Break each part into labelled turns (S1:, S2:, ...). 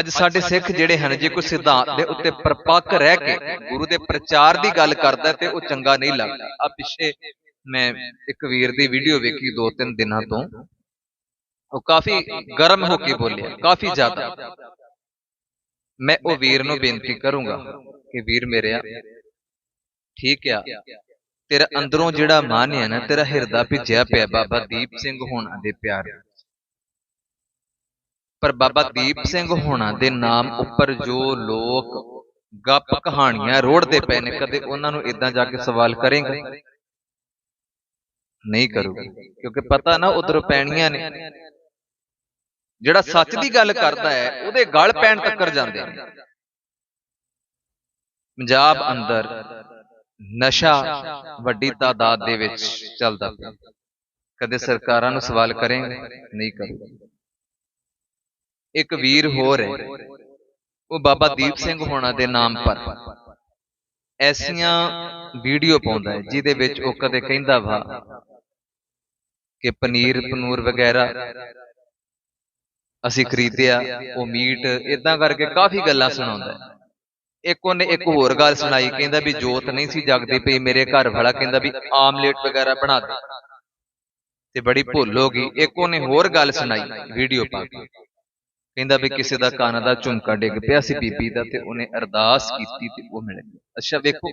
S1: ਅੱਜ ਸਾਡੇ ਸਿੱਖ ਜਿਹੜੇ ਹਨ ਜੇ ਕੋਈ ਸਿਧਾਂਤ ਦੇ ਉੱਤੇ ਪਰਪੱਕ ਰਹਿ ਕੇ ਗੁਰੂ ਦੇ ਪ੍ਰਚਾਰ ਦੀ ਗੱਲ ਕਰਦਾ ਤੇ ਉਹ ਚੰਗਾ ਨਹੀਂ ਲੱਗਦਾ। ਆ ਪਿੱਛੇ ਮੈਂ ਇੱਕ ਵੀਰ ਦੀ ਵੀਡੀਓ ਵੇਖੀ ਦੋ ਤਿੰਨ ਦਿਨਾਂ ਤੋਂ। ਉਹ ਕਾਫੀ ਗਰਮ ਹੋ ਕੇ ਬੋਲਿਆ ਕਾਫੀ ਜ਼ਿਆਦਾ। ਮੈਂ ਉਹ ਵੀਰ ਨੂੰ ਬੇਨਤੀ ਕਰੂੰਗਾ ਕਿ ਵੀਰ ਮੇਰਿਆ ਠੀਕ ਆ। ਤੇਰਾ ਅੰਦਰੋਂ ਜਿਹੜਾ ਮਨ ਹੈ ਨਾ ਤੇਰਾ ਹਿਰਦਾ ਭਿੱਜਿਆ ਪਿਆ ਬਾਬਾ ਦੀਪ ਸਿੰਘ ਹੋਣਾ ਦੇ ਪਿਆਰ। ਪਰ ਬਾਬਾ ਦੀਪ ਸਿੰਘ ਹੋਣਾ ਦੇ ਨਾਮ ਉੱਪਰ ਜੋ ਲੋਕ ਗੱਪ ਕਹਾਣੀਆਂ ਰੋੜਦੇ ਪਏ ਨੇ ਕਦੇ ਉਹਨਾਂ ਨੂੰ ਇਦਾਂ ਜਾ ਕੇ ਸਵਾਲ ਕਰੇਗਾ? ਨਹੀਂ ਕਰੂਗਾ ਕਿਉਂਕਿ ਪਤਾ ਨਾ ਉਧਰ ਪੈਣੀਆਂ ਨੇ। ਜਿਹੜਾ ਸੱਚ ਦੀ ਗੱਲ ਕਰਦਾ ਹੈ ਉਹਦੇ ਗਲ ਪੈਣ ਤੱਕਰ ਜਾਂਦੇ ਨੇ। ਪੰਜਾਬ ਅੰਦਰ ਨਸ਼ਾ ਵੱਡੀ ਤਾਦਾਦ ਦੇ ਵਿੱਚ ਚੱਲਦਾ ਪਿਆ। ਕਦੇ ਸਰਕਾਰਾਂ ਨੂੰ ਸਵਾਲ ਕਰੇਂਗੇ? ਨਹੀਂ ਕਰੂਗਾ। ਇੱਕ ਵੀਰ ਹੋਰ ਹੈ ਉਹ ਬਾਬਾ ਦੀਪ ਸਿੰਘ ਹੋਣਾ ਦੇ ਨਾਮ ਪਰ। ਐਸੀਆਂ ਵੀਡੀਓ ਪਾਉਂਦਾ ਹੈ ਜਿਹਦੇ ਵਿੱਚ ਉਹ ਕਦੇ ਕਹਿੰਦਾ ਵਾ ਕਿ ਪਨੀਰ ਪਨੂਰ ਵਗੈਰਾ ਅਸੀਂ ਖਰੀਦਿਆ ਉਹ ਮੀਟ ਇਦਾਂ ਕਰਕੇ ਕਾਫੀ ਗੱਲਾਂ ਸੁਣਾਉਂਦਾ। ਹੈ ਇੱਕ ਉਹਨੇ ਇੱਕ ਹੋਰ ਗੱਲ ਸੁਣਾਈ ਕਹਿੰਦਾ ਵੀ ਜੋਤ ਨਹੀਂ ਸੀ ਜਗਦੀ ਪਈ ਮੇਰੇ ਘਰ ਵਾਲਾ ਕਹਿੰਦਾ ਵੀ ਆਮਲੇਟ ਵਗੈਰਾ ਬਣਾ ਦੇ। ਤੇ ਬੜੀ ਭੁੱਲ ਹੋ ਗਈ। ਇੱਕ ਉਹਨੇ ਹੋਰ ਗੱਲ ਸੁਣਾਈ ਵੀਡੀਓ ਪਾ ਕੇ। ਕਹਿੰਦਾ ਵੀ ਕਿਸੇ ਦਾ ਕੰਨ ਦਾ ਝੁਮਕਾ ਡਿੱਗ ਪਿਆ ਸੀ ਬੀਬੀ ਦਾ ਤੇ ਉਹਨੇ ਅਰਦਾਸ ਕੀਤੀ ਤੇ ਉਹ ਮਿਲ ਗਿਆ ਅੱਛਾ ਵੇਖੋ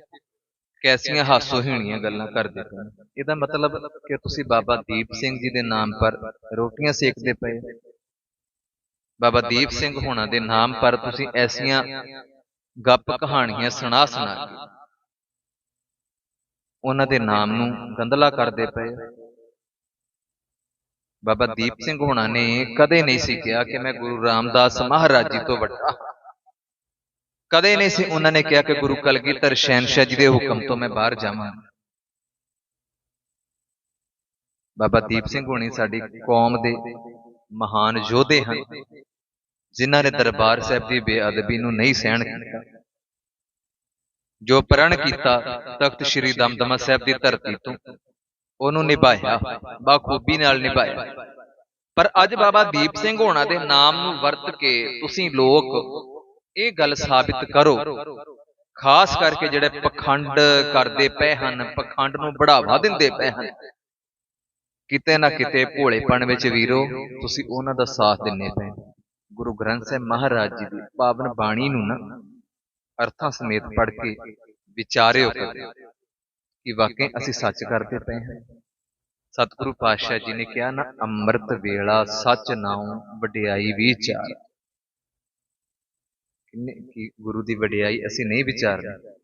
S1: ਕੈਸੀਆਂ ਹਾਸੋਹੀਣੀਆਂ ਗੱਲਾਂ ਕਰਦੇ ਪਏ। ਇਹਦਾ ਮਤਲਬ ਕਿ ਤੁਸੀਂ ਬਾਬਾ ਦੀਪ ਸਿੰਘ ਜੀ ਦੇ ਨਾਮ ਪਰ ਰੋਟੀਆਂ ਸੇਕਦੇ ਪਏ। ਬਾਬਾ ਦੀਪ ਸਿੰਘ ਹੋਣਾ ਦੇ ਨਾਮ ਪਰ ਤੁਸੀਂ ਐਸੀਆਂ ਗੱਪ ਕਹਾਣੀਆਂ ਸੁਣਾ ਸੁਣਾ ਕੇ ਉਹਨਾਂ ਦੇ ਨਾਮ ਨੂੰ ਗੰਦਲਾ ਕਰਦੇ ਪਏ। ਬਾਬਾ ਦੀਪ ਸਿੰਘ ਹੋਣਾ ਨੇ ਕਦੇ ਨਹੀਂ ਸੀ ਕਿਹਾ ਕਿ ਮੈਂ ਗੁਰੂ ਰਾਮਦਾਸ ਮਹਾਰਾਜ ਜੀ ਤੋਂ ਵੱਡਾ। ਕਦੇ ਨਹੀਂ ਸੀ ਉਹਨਾਂ ਨੇ ਕਿਹਾ ਕਿ ਗੁਰੂ ਕਲਗੀਧਰ ਸ਼ਹਿਨशाह ਜੀ ਦੇ ਹੁਕਮ ਤੋਂ ਮੈਂ ਬਾਹਰ ਜਾਵਾਂ। ਬਾਬਾ ਦੀਪ ਸਿੰਘ ਹੋਣੀ ਸਾਡੀ ਕੌਮ ਦੇ ਮਹਾਨ ਯੋਧੇ ਹਨ। ਜਿਨ੍ਹਾਂ ਨੇ ਦਰਬਾਰ ਸਾਹਿਬ ਦੀ ਬੇਅਦਬੀ ਨੂੰ ਨਹੀਂ ਸਹਿਣ ਕੀਤਾ। ਜੋ ਪ੍ਰਣ ਕੀਤਾ ਤਖਤ ਸ੍ਰੀ ਦਮਦਮਾ ਸਾਹਿਬ ਦੀ ਧਰਤੀ ਤੋਂ। ਉਹਨੂੰ ਨਿਭਾਇਆ, ਬਾਖੂਬੀ ਨਾਲ ਨਿਭਾਇਆ। ਪਰ ਅੱਜ ਬਾਬਾ ਦੀਪ ਸਿੰਘ ਹੋਣਾ ਦੇ ਨਾਮ ਨੂੰ ਵਰਤ ਕੇ ਤੁਸੀਂ ਲੋਕ ਇਹ ਗੱਲ ਸਾਬਿਤ ਕਰੋ। ਖਾਸ ਕਰਕੇ ਜਿਹੜੇ ਪਖੰਡ ਕਰਦੇ ਪਏ ਹਨ, ਪਖੰਡ ਨੂੰ ਬੜਾਵਾ ਦਿੰਦੇ ਪਏ ਹਨ। ਕਿਤੇ ਨਾ ਕਿਤੇ ਭੋਲੇਪਣ ਵਿੱਚ ਵੀਰੋ, ਤੁਸੀਂ ਉਹਨਾਂ ਦਾ ਸਾਥ ਦਿੰਨੇ ਪਏ। ਗੁਰੂ ਗ੍ਰੰਥ ਸਾਹਿਬ ਮਹਾਰਾਜ ਜੀ ਦੀ ਪਾਵਨ ਬਾਣੀ ਨੂੰ ਨਾ ਅਰਥਾਂ ਸਮੇਤ ਪੜ੍ਹ ਕੇ ਵਿਚਾਰਿਓ ਕਰੋ ਕਿ ਵਾਕਈ ਅਸੀਂ ਸੱਚ ਕਰਦੇ ਪਏ ਹਾਂ। ਸਤਿਗੁਰੂ ਪਾਤਸ਼ਾਹ ਜੀ ਨੇ ਕਿਹਾ ਨਾ, ਅੰਮ੍ਰਿਤ ਵੇਲਾ ਸੱਚ ਨਾਉ, ਵਡਿਆਈ ਵਿਚਾਰ। ਕਿੰਨੇ ਕੀ ਗੁਰੂ ਦੀ ਵਡਿਆਈ ਅਸੀਂ ਨਹੀਂ ਵਿਚਾਰਦੇ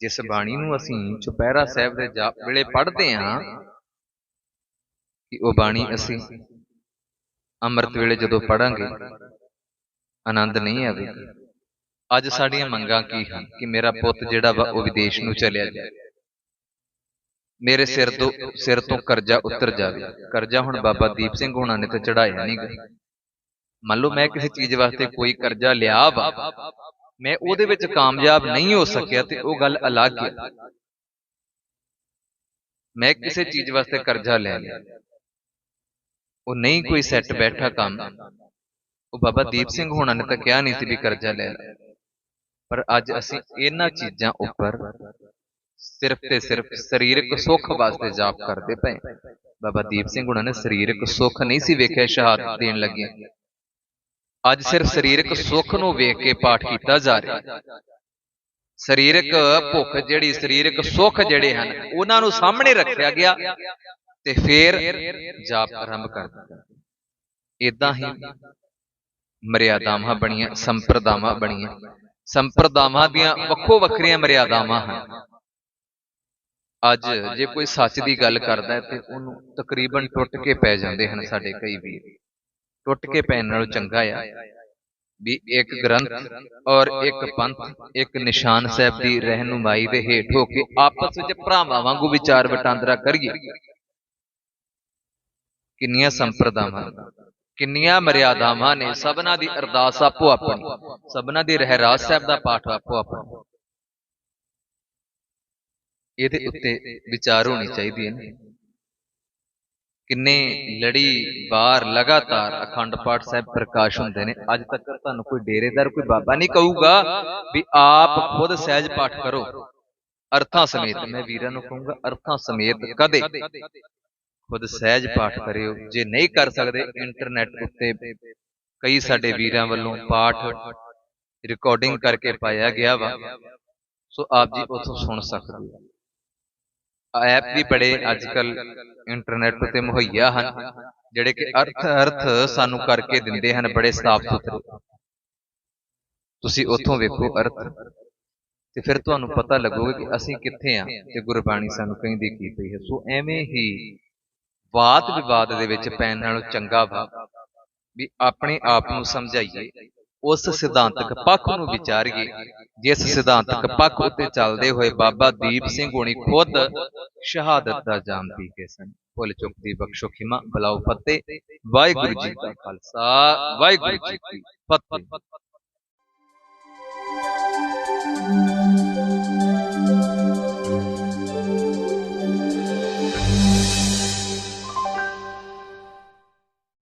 S1: ਜਿਸ ਬਾਣੀ ਨੂੰ ਅਸੀਂ ਚੁਪਹਿਰਾ ਸਾਹਿਬ ਦੇ ਜਾਪ ਵੇਲੇ ਪੜ੍ਹਦੇ ਹਾਂ, ਕਿ ਉਹ ਬਾਣੀ ਅਸੀਂ ਅੰਮ੍ਰਿਤ ਵੇਲੇ ਜਦੋਂ ਪੜਾਂਗੇ ਆਨੰਦ ਨਹੀਂ ਆਵੇਗਾ। ਅੱਜ ਸਾਡੀਆਂ ਮੰਗਾਂ ਕੀ ਹਨ? ਕਿ ਮੇਰਾ ਪੁੱਤ ਜਿਹੜਾ ਵਾ ਉਹ ਵਿਦੇਸ਼ ਨੂੰ ਚਲਿਆ ਜਾਏ ਮੇਰੇ ਸਿਰ ਤੋਂ ਸਿਰ ਤੋਂ ਕਰਜ਼ਾ ਉਤਰ ਜਾਵੇ। ਕਰਜ਼ਾ ਹੁਣ ਬਾਬਾ ਦੀਪ ਸਿੰਘ ਹੋਣਾ ਨੇ ਤਾਂ ਚੜਾਇਆ ਨਹੀਂ ਗਾ। ਮੰਨ ਲਓ ਮੈਂ ਕਿਸੇ ਚੀਜ਼ ਵਾਸਤੇ ਕੋਈ ਕਰਜ਼ਾ ਲਿਆ ਵਾ, ਮੈਂ ਉਹਦੇ ਵਿੱਚ ਕਾਮਯਾਬ ਨਹੀਂ ਹੋ ਸਕਿਆ ਤੇ ਉਹ ਗੱਲ ਅਲੱਗ ਹੈ। ਮੈਂ ਕਿਸੇ ਚੀਜ਼ ਵਾਸਤੇ ਕਰਜ਼ਾ ਲੈ ਲਿਆ। ਉਹ ਨਹੀਂ ਕੋਈ ਸੈੱਟ ਬੈਠਾ ਕੰਮ। ਉਹ ਬਾਬਾ ਦੀਪ ਸਿੰਘ ਹੋਣਾ ਨੇ ਤਾਂ ਕਿਹਾ ਨਹੀਂ ਸੀ ਵੀ ਕਰਜ਼ਾ ਲੈ ਲੈ। ਪਰ ਅੱਜ ਅਸੀਂ ਇਹਨਾਂ ਚੀਜ਼ਾਂ ਉੱਪਰ ਸਿਰਫ ਤੇ ਸਿਰਫ ਸਰੀਰਕ ਸੁੱਖ ਵਾਸਤੇ ਜਾਪ ਕਰਦੇ ਪਏ ਬਾਬਾ ਦੀਪ ਸਿੰਘ ਉਹਨਾਂ ਨੇ ਸਰੀਰਕ ਸੁੱਖ ਨਹੀਂ ਸੀ ਵੇਖਿਆ, ਸ਼ਹਾਦਤ ਦੇਣ ਲੱਗੇ ਅੱਜ ਸਿਰਫ ਸਰੀਰਕ ਸੁੱਖ ਨੂੰ ਵੇਖ ਕੇ ਪਾਠ ਕੀਤਾ ਜਾ ਰਿਹਾ ਸਰੀਰਕ ਭੁੱਖ ਜਿਹੜੀ, ਸਰੀਰਕ ਸੁੱਖ ਜਿਹੜੇ ਹਨ, ਉਹਨਾਂ ਨੂੰ ਸਾਹਮਣੇ ਰੱਖਿਆ ਗਿਆ ਤੇ ਫੇਰ ਜਾਪ ਆਰੰਭ ਕਰ ਦਿੱਤਾ। ਇਦਾਂ ਹੀ ਮਰਿਆਦਾਵਾਂ ਬਣੀਆਂ, ਸੰਪਰਦਾਵਾਂ ਬਣੀਆਂ। ਸੰਪਰਦਾਵਾਂ ਦੀਆਂ ਵੱਖੋ ਵੱਖਰੀਆਂ ਮਰਿਆਦਾਵਾਂ ਹਨ। ਅੱਜ ਜੇ ਕੋਈ ਸੱਚ ਦੀ ਗੱਲ ਕਰਦਾ ਹੈ ਤੇ ਉਹਨੂੰ ਤਕਰੀਬਨ ਟੁੱਟ ਕੇ ਪੈ ਜਾਂਦੇ ਹਨ ਸਾਡੇ ਕਈ ਵੀਰ। ਟੁੱਟ ਕੇ ਪੈਣ ਨਾਲੋਂ ਚੰਗਾ ਆ ਵੀ ਇੱਕ ਗ੍ਰੰਥ ਔਰ ਇੱਕ ਪੰਥ, ਇੱਕ ਨਿਸ਼ਾਨ ਸਾਹਿਬ ਦੀ ਰਹਿਨੁਮਾਈ ਦੇ ਹੇਠ ਹੋ ਕੇ ਆਪਸ ਵਿੱਚ ਭਰਾਵਾਂ ਵਾਂਗੂ ਵਿਚਾਰ ਵਟਾਂਦਰਾ ਕਰੀਏ। ਕਿੰਨੀਆਂ ਸੰਪਰਦਾਵਾਂ। ਕਿੰਨੀਆਂ ਮਰਿਆਦਾਵਾਂ ਨੇ ਸਭਨਾ ਦੀ ਅਰਦਾਸ ਆਪੋ ਆਪਣੀ, ਸਭਨਾ ਦੀ ਰਹਿਰਾਸ ਸਾਹਿਬ ਦਾ ਪਾਠ ਆਪੋ ਆਪਣਾ। ਇਹਦੇ ਉੱਤੇ ਵਿਚਾਰ ਹੋਣੀ ਚਾਹੀਦੀ ਹੈ ਕਿੰਨੇ ਲੜੀ ਵਾਰ ਲਗਾਤਾਰ ਅਖੰਡ ਪਾਠ ਸਾਹਿਬ ਪ੍ਰਕਾਸ਼ ਹੁੰਦੇ ਨੇ। ਅੱਜ ਤੱਕ ਤੁਹਾਨੂੰ ਕੋਈ ਡੇਰੇਦਾਰ, ਕੋਈ ਬਾਬਾ ਨਹੀਂ ਕਹੂਗਾ ਵੀ ਆਪ ਖੁਦ ਸਹਿਜ ਪਾਠ ਕਰੋ। ਅਰਥਾਂ ਸਮੇਤ, ਮੈਂ ਵੀਰਾਂ ਨੂੰ ਕਹੂੰਗਾ, ਅਰਥਾਂ ਸਮੇਤ ਕਦੇ ਖੁਦ ਸਹਿਜ ਪਾਠ ਕਰਿਓ। ਜੇ ਨਹੀਂ ਕਰ ਸਕਦੇ ਇੰਟਰਨੈਟ ਉੱਤੇ ਕਈ ਸਾਡੇ ਵੀਰਾਂ ਵੱਲੋਂ ਪਾਠ ਰਿਕਾਰਡਿੰਗ ਕਰਕੇ ਪਾਇਆ ਗਿਆ ਵਾ। ਸੋ ਆਪ ਜੀ ਉੱਥੋਂ ਸੁਣ ਸਕਦੇ ਹੋ। ਐਪ ਵੀ ਬੜੇ ਅੱਜਕੱਲ ਇੰਟਰਨੈਟ ਉੱਤੇ ਮੁਹੱਈਆ ਹਨ ਜਿਹੜੇ ਕਿ ਅਰਥ ਅਰਥ ਸਾਨੂੰ ਕਰਕੇ ਦਿੰਦੇ ਹਨ ਬੜੇ ਸਾਫ਼ ਸੁਥਰੇ। ਤੁਸੀਂ ਉੱਥੋਂ ਵੇਖੋ ਅਰਥ। ਤੇ ਫਿਰ ਤੁਹਾਨੂੰ ਪਤਾ ਲੱਗੂਗਾ ਕਿ ਅਸੀਂ ਕਿੱਥੇ ਆ ਤੇ ਗੁਰਬਾਣੀ ਸਾਨੂੰ ਕਹਿੰਦੀ ਕੀ ਪਈ ਹੈ। ਸੋ ਐਵੇਂ ਹੀ ਵਾਦ ਵਿਵਾਦ ਦੇ ਵਿੱਚ ਪੈਣ ਨਾਲੋਂ ਚੰਗਾ ਵਾ ਵੀ ਆਪਣੇ ਆਪ ਨੂੰ ਸਮਝਾਈਏ, ਉਸ ਸਿਧਾਂਤਕ ਪੱਖ ਨੂੰ ਵਿਚਾਰੀਏ, ਜਿਸ ਸਿਧਾਂਤਕ ਪੱਖ ਉੱਤੇ ਚੱਲਦੇ ਹੋਏ ਬਾਬਾ ਦੀਪ ਸਿੰਘ ਹੋਣੀ ਖੁਦ ਸ਼ਹਾਦਤ ਦਾ ਜਾਮ ਪੀ ਕੇ ਸਨ। ਭੁੱਲ ਚੁੱਕ ਦੀ ਬਖਸ਼ੋ ਖਿਮਾ ਬਲਾਉ ਫਤਿਹ, ਵਾਹਿਗੁਰੂ ਜੀ ਕਾ ਖਾਲਸਾ, ਵਾਹਿਗੁਰੂ ਜੀ ਕੀ ਫਤਿਹ।